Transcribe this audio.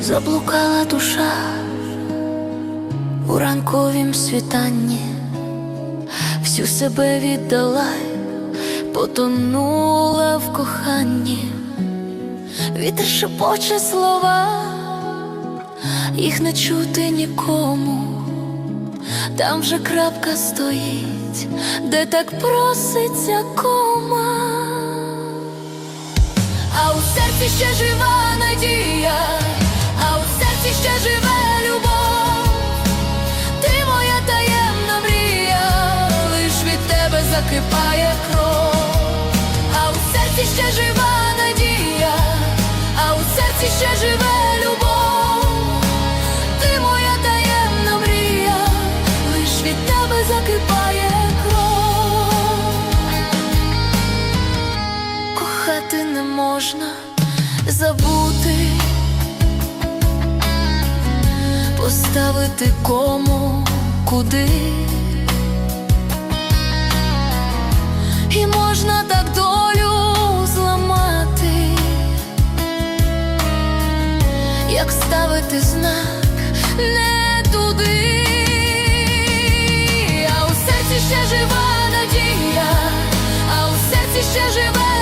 заблукала душа у ранковім світанні, всю себе віддала, потонула в коханні, вітер шепоче слова, їх не чути нікому. Там вже крапка стоїть, де так проситься кома. А у серці ще жива надія, закипає кров. А у серці ще жива надія, а у серці ще живе любов. Ти моя таємна мрія, лиш від тебе закипає кров. Кохати не можна забути, поставити кому куди. І можна так долю зламати, як ставити знак не туди, а у серці ще жива надія, а у серці ще живе